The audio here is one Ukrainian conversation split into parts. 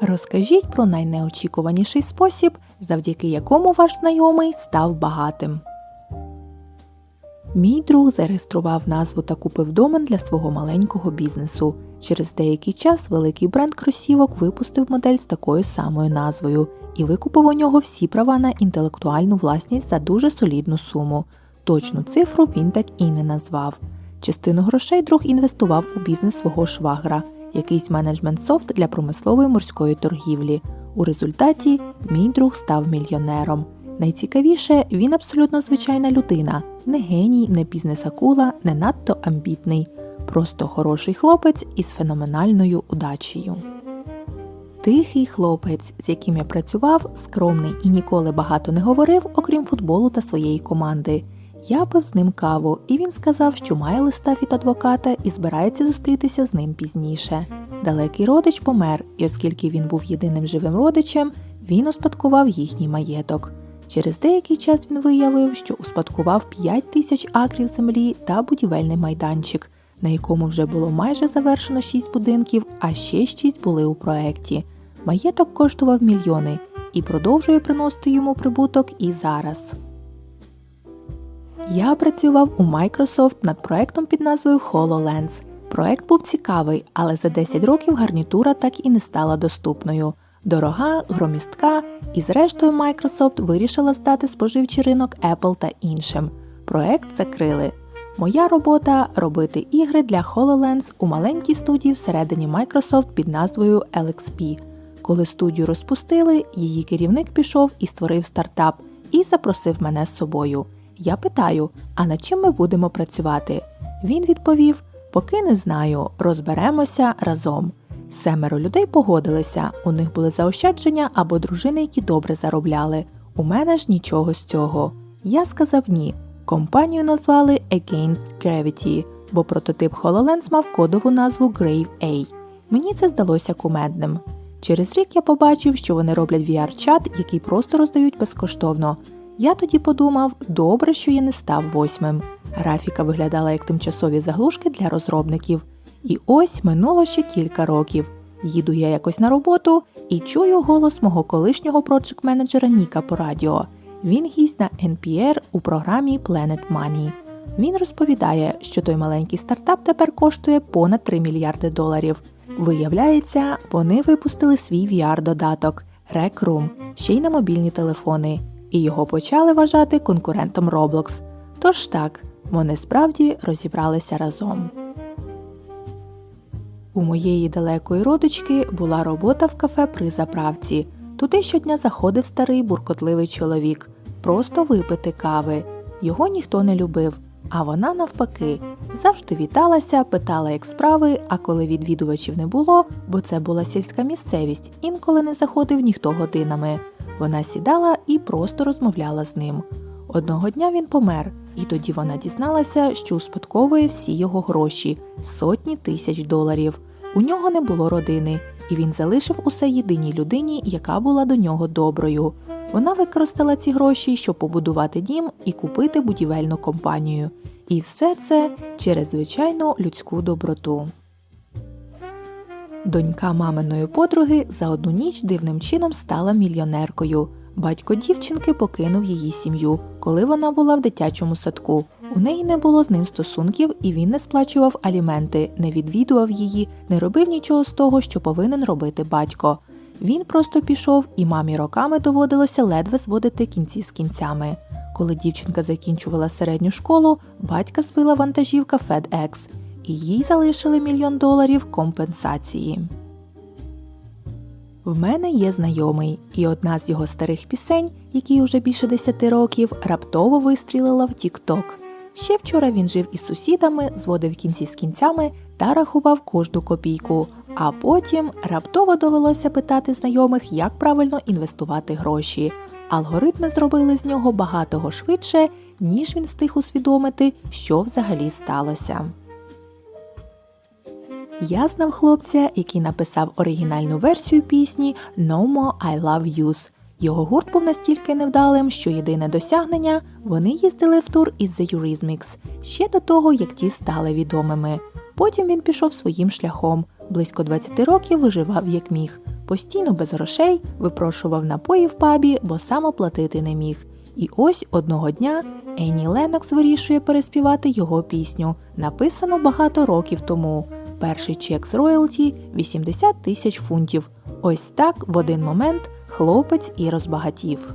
Розкажіть про найнеочікуваніший спосіб, завдяки якому ваш знайомий став багатим. Мій друг зареєстрував назву та купив домен для свого маленького бізнесу. Через деякий час великий бренд кросівок випустив модель з такою самою назвою і викупив у нього всі права на інтелектуальну власність за дуже солідну суму. Точну цифру він так і не назвав. Частину грошей друг інвестував у бізнес свого швагра, якийсь менеджмент софт для промислової морської торгівлі. У результаті мій друг став мільйонером. Найцікавіше, він абсолютно звичайна людина, не геній, не бізнес-акула, не надто амбітний, просто хороший хлопець із феноменальною удачею. Тихий хлопець, з яким я працював, скромний і ніколи багато не говорив, окрім футболу та своєї команди. Я пив з ним каву, і він сказав, що має листа від адвоката і збирається зустрітися з ним пізніше. Далекий родич помер, і оскільки він був єдиним живим родичем, він успадкував їхній маєток. Через деякий час він виявив, що успадкував 5 тисяч акрів землі та будівельний майданчик, на якому вже було майже завершено 6 будинків, а ще 6 були у проекті. Маєток коштував мільйони і продовжує приносити йому прибуток і зараз. Я працював у Microsoft над проектом під назвою HoloLens. Проект був цікавий, але за 10 років гарнітура так і не стала доступною. Дорога, громістка, і зрештою Microsoft вирішила здати споживчий ринок Apple та іншим. Проект закрили. Моя робота робити ігри для HoloLens у маленькій студії всередині Microsoft під назвою LXP. Коли студію розпустили, її керівник пішов і створив стартап і запросив мене з собою. Я питаю, а над чим ми будемо працювати? Він відповів: поки не знаю, розберемося разом. Семеро людей погодилися, у них були заощадження або дружини, які добре заробляли. У мене ж нічого з цього. Я сказав ні. Компанію назвали Against Gravity, бо прототип HoloLens мав кодову назву Grave A. Мені це здалося кумедним. Через рік я побачив, що вони роблять VR-чат, який просто роздають безкоштовно. Я тоді подумав, добре, що я не став восьмим. Графіка виглядала як тимчасові заглушки для розробників. І ось минуло ще кілька років. Їду я якось на роботу і чую голос мого колишнього проджект-менеджера Ніка по радіо. Він гість на NPR у програмі Planet Money. Він розповідає, що той маленький стартап тепер коштує понад 3 мільярди доларів. Виявляється, вони випустили свій VR-додаток Rec Room, ще й на мобільні телефони, і його почали вважати конкурентом Roblox. Тож так, вони справді розібралися разом. У моєї далекої родички була робота в кафе при заправці. Туди щодня заходив старий буркотливий чоловік, просто випити кави. Його ніхто не любив, а вона, навпаки, завжди віталася, питала, як справи, а коли відвідувачів не було, бо це була сільська місцевість, інколи не заходив ніхто годинами. Вона сідала і просто розмовляла з ним. Одного дня він помер, і тоді вона дізналася, що успадковує всі його гроші сотні тисяч доларів. У нього не було родини, і він залишив усе єдиній людині, яка була до нього доброю. Вона використала ці гроші, щоб побудувати дім і купити будівельну компанію. І все це через звичайну людську доброту. Донька маминої подруги за одну ніч дивним чином стала мільйонеркою. Батько дівчинки покинув її сім'ю, коли вона була в дитячому садку. У неї не було з ним стосунків, і він не сплачував аліменти, не відвідував її, не робив нічого з того, що повинен робити батько. Він просто пішов, і мамі роками доводилося ледве зводити кінці з кінцями. Коли дівчинка закінчувала середню школу, батька збила вантажівка FedEx, і їй залишили мільйон доларів компенсації. В мене є знайомий, і одна з його старих пісень, якій уже більше 10 років, раптово вистрілила в TikTok. Ще вчора він жив із сусідами, зводив кінці з кінцями та рахував кожну копійку. А потім раптово довелося питати знайомих, як правильно інвестувати гроші. Алгоритми зробили з нього багатого швидше, ніж він встиг усвідомити, що взагалі сталося. Я знав хлопця, який написав оригінальну версію пісні No More I Love Yous. Його гурт був настільки невдалим, що єдине досягнення вони їздили в тур із The Eurythmics, ще до того, як ті стали відомими. Потім він пішов своїм шляхом. Близько 20 років виживав як міг. Постійно без грошей випрошував напої в пабі, бо сам оплатити не міг. І ось одного дня Енні Ленокс вирішує переспівати його пісню, написану багато років тому. Перший чек з роялті 80 тисяч фунтів. Ось так в один момент хлопець і розбагатів.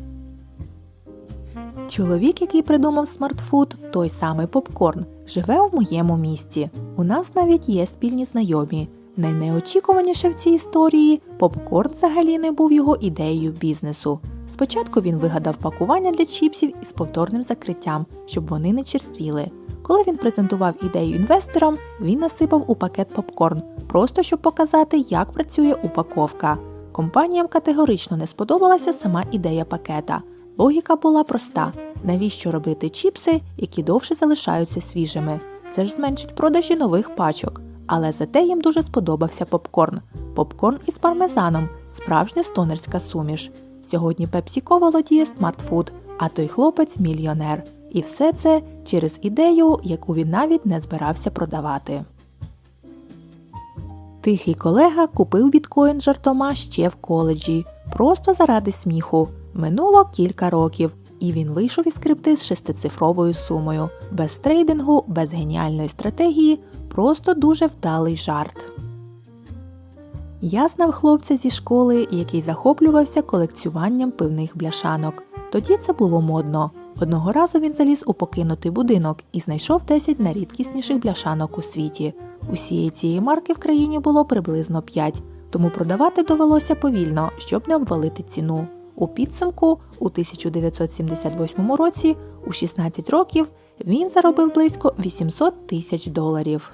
Чоловік, який придумав смартфуд, той самий попкорн, живе в моєму місті. У нас навіть є спільні знайомі. Найнеочікуваніше в цій історії попкорн взагалі не був його ідеєю бізнесу. Спочатку він вигадав пакування для чіпсів із повторним закриттям, щоб вони не черствіли. Коли він презентував ідею інвесторам, він насипав у пакет попкорн, просто щоб показати, як працює упаковка. Компаніям категорично не сподобалася сама ідея пакета. Логіка була проста: навіщо робити чіпси, які довше залишаються свіжими? Це ж зменшить продажі нових пачок. Але зате їм дуже сподобався попкорн. Попкорн із пармезаном, справжня стонерська суміш. Сьогодні PepsiCo володіє смартфуд, а той хлопець мільйонер. І все це через ідею, яку він навіть не збирався продавати. Тихий колега купив біткоін жартома ще в коледжі, просто заради сміху. Минуло кілька років, і він вийшов із крипти з шестицифровою сумою, без трейдингу, без геніальної стратегії, просто дуже вдалий жарт. Я знав хлопця зі школи, який захоплювався колекціюванням пивних бляшанок. Тоді це було модно. Одного разу він заліз у покинутий будинок і знайшов 10 найрідкісніших бляшанок у світі. Усієї цієї марки в країні було приблизно 5, тому продавати довелося повільно, щоб не обвалити ціну. У підсумку, у 1978 році, у 16 років, він заробив близько 800 тисяч доларів.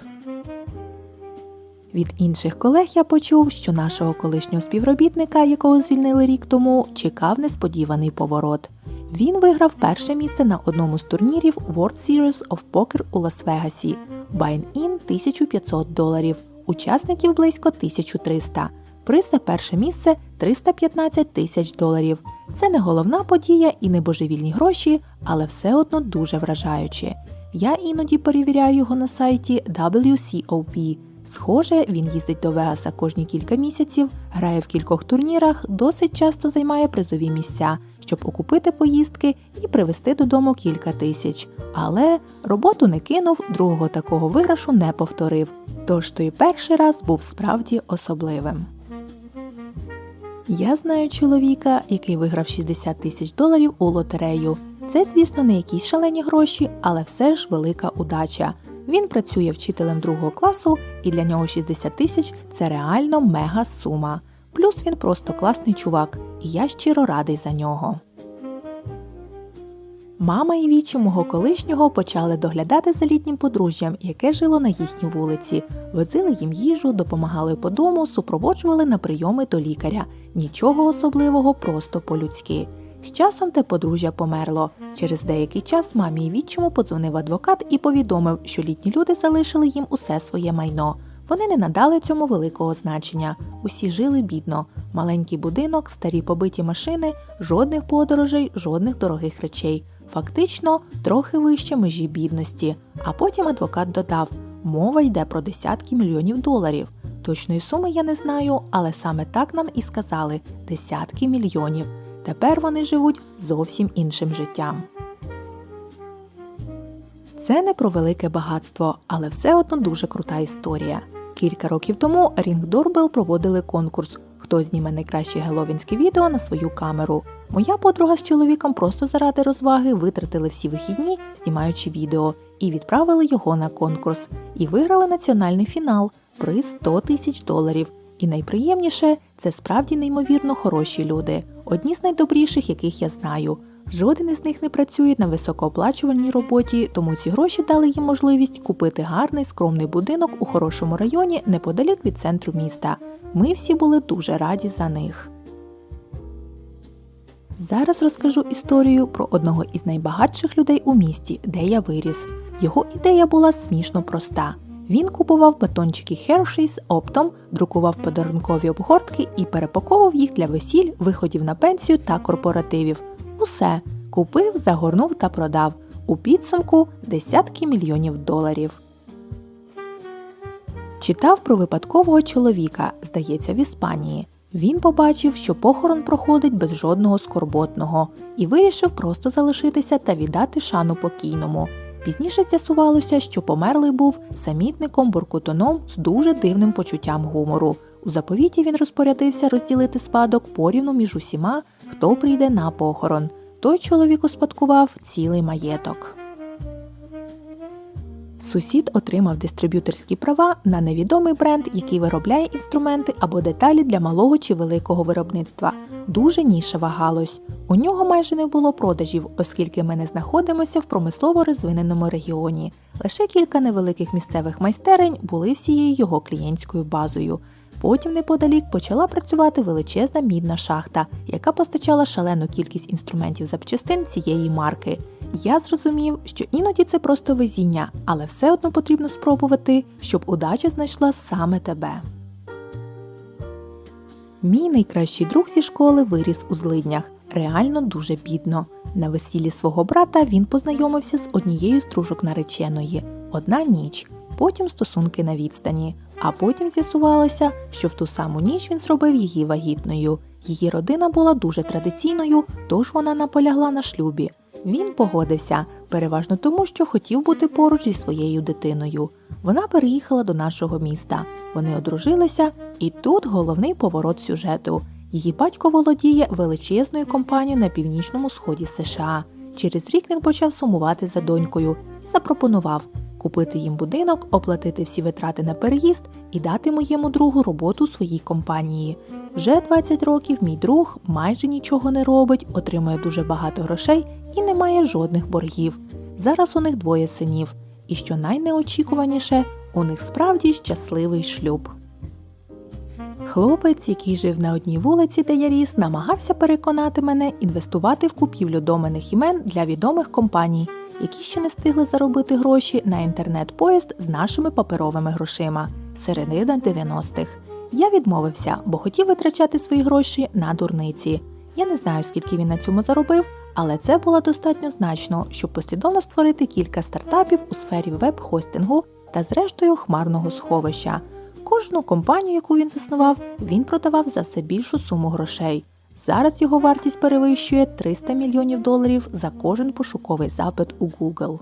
Від інших колег я почув, що нашого колишнього співробітника, якого звільнили рік тому, чекав несподіваний поворот. Він виграв перше місце на одному з турнірів World Series of Poker у Лас-Вегасі. Buy-in 1500 доларів, учасників близько 1300. Приз за перше місце 315 тисяч доларів. Це не головна подія і не божевільні гроші, але все одно дуже вражаюче. Я іноді перевіряю його на сайті WCOP. Схоже, він їздить до Вегаса кожні кілька місяців, грає в кількох турнірах, досить часто займає призові місця, щоб окупити поїздки і привезти додому кілька тисяч. Але роботу не кинув, другого такого виграшу не повторив. Тож той перший раз був справді особливим. Я знаю чоловіка, який виграв 60 тисяч доларів у лотерею. Це, звісно, не якісь шалені гроші, але все ж велика удача. Він працює вчителем другого класу, і для нього 60 тисяч це реально мега сума. Плюс він просто класний чувак, і я щиро радий за нього. Мама і вічі мого колишнього почали доглядати за літнім подружжям, яке жило на їхній вулиці. Возили їм їжу, допомагали по дому, супроводжували на прийоми до лікаря. Нічого особливого, просто по-людськи. З часом те подружжя померло. Через деякий час мамі і відчому подзвонив адвокат і повідомив, що літні люди залишили їм усе своє майно. Вони не надали цьому великого значення. Усі жили бідно. Маленький будинок, старі побиті машини, жодних подорожей, жодних дорогих речей. Фактично, трохи вище межі бідності. А потім адвокат додав: мова йде про десятки мільйонів доларів. Точної суми я не знаю, але саме так нам і сказали десятки мільйонів. Тепер вони живуть зовсім іншим життям. Це не про велике багатство, але все одно дуже крута історія. Кілька років тому Ring Doorbell проводили конкурс Хто зніме найкраще геловінське відео на свою камеру. Моя подруга з чоловіком просто заради розваги витратили всі вихідні, знімаючи відео, і відправили його на конкурс. І виграли національний фінал приз 100 тисяч доларів. І найприємніше це справді неймовірно хороші люди, одні з найдобріших, яких я знаю. Жоден із них не працює на високооплачувальній роботі, тому ці гроші дали їм можливість купити гарний скромний будинок у хорошому районі неподалік від центру міста. Ми всі були дуже раді за них. Зараз розкажу історію про одного із найбагатших людей у місті, де я виріс. Його ідея була смішно проста. Він купував батончики Hershey's оптом, друкував подарункові обгортки і перепаковував їх для весіль, виходів на пенсію та корпоративів. Усе купив, загорнув та продав. У підсумку десятки мільйонів доларів. Читав про випадкового чоловіка, здається, в Іспанії. Він побачив, що похорон проходить без жодного скорботного, і вирішив просто залишитися та віддати шану покійному. Пізніше з'ясувалося, що померлий був самітником буркутоном з дуже дивним почуттям гумору. У заповіті він розпорядився розділити спадок порівну між усіма, хто прийде на похорон. Той чоловік успадкував цілий маєток. Сусід отримав дистриб'юторські права на невідомий бренд, який виробляє інструменти або деталі для малого чи великого виробництва. Дуже нішева галузь. У нього майже не було продажів, оскільки ми не знаходимося в промислово розвиненому регіоні. Лише кілька невеликих місцевих майстерень були всією його клієнтською базою. Потім неподалік почала працювати величезна мідна шахта, яка постачала шалену кількість інструментів запчастин цієї марки. Я зрозумів, що іноді це просто везіння, але все одно потрібно спробувати, щоб удача знайшла саме тебе. Мій найкращий друг зі школи виріс у злиднях, реально дуже бідно. На весіллі свого брата він познайомився з однією з дружок нареченої одна ніч, потім стосунки на відстані. А потім з'ясувалося, що в ту саму ніч він зробив її вагітною. Її родина була дуже традиційною, тож вона наполягла на шлюбі. Він погодився, переважно тому, що хотів бути поруч зі своєю дитиною. Вона переїхала до нашого міста. Вони одружилися, і тут головний поворот сюжету. Її батько володіє величезною компанією на північному сході США. Через рік він почав сумувати за донькою і запропонував купити їм будинок, оплатити всі витрати на переїзд і дати моєму другу роботу своїй компанії. Вже 20 років мій друг майже нічого не робить, отримує дуже багато грошей і не має жодних боргів. Зараз у них двоє синів. І що найнеочікуваніше, у них справді щасливий шлюб. Хлопець, який жив на одній вулиці, де я ріс, намагався переконати мене інвестувати в купівлю доменних імен для відомих компаній, які ще не встигли заробити гроші на інтернет-поїзд з нашими паперовими грошима середина 90-х. Я відмовився, бо хотів витрачати свої гроші на дурниці. Я не знаю, скільки він на цьому заробив, але це було достатньо значно, щоб послідовно створити кілька стартапів у сфері веб-хостингу та, зрештою, хмарного сховища. Кожну компанію, яку він заснував, він продавав за все більшу суму грошей. Зараз його вартість перевищує 300 мільйонів доларів за кожен пошуковий запит у Google.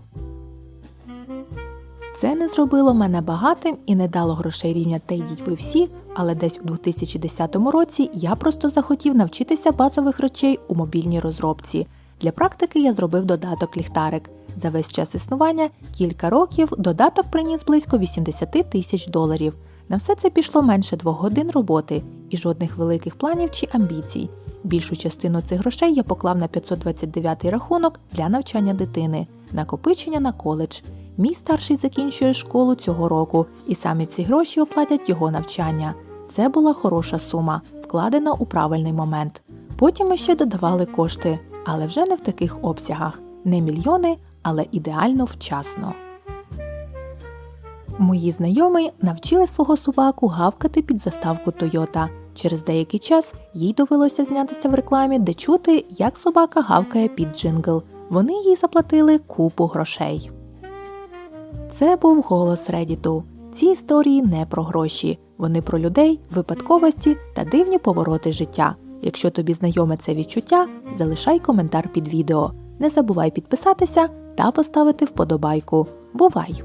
Це не зробило мене багатим і не дало грошей рівня та йдіть ви всі, але десь у 2010 році я просто захотів навчитися базових речей у мобільній розробці. Для практики я зробив додаток ліхтарик. За весь час існування кілька років додаток приніс близько 80 тисяч доларів. На все це пішло менше двох годин роботи і жодних великих планів чи амбіцій. Більшу частину цих грошей я поклав на 529 рахунок для навчання дитини, накопичення на коледж. Мій старший закінчує школу цього року, і саме ці гроші оплатять його навчання. Це була хороша сума, вкладена у правильний момент. Потім ми ще додавали кошти, але вже не в таких обсягах, не мільйони, але ідеально вчасно. Мої знайомі навчили свого собаку гавкати під заставку Тойота. Через деякий час їй довелося знятися в рекламі, де чути, як собака гавкає під джингл. Вони їй заплатили купу грошей. Це був голос Редіту. Ці історії не про гроші, вони про людей, випадковості та дивні повороти життя. Якщо тобі знайоме це відчуття, залишай коментар під відео. Не забувай підписатися та поставити вподобайку. Бувай!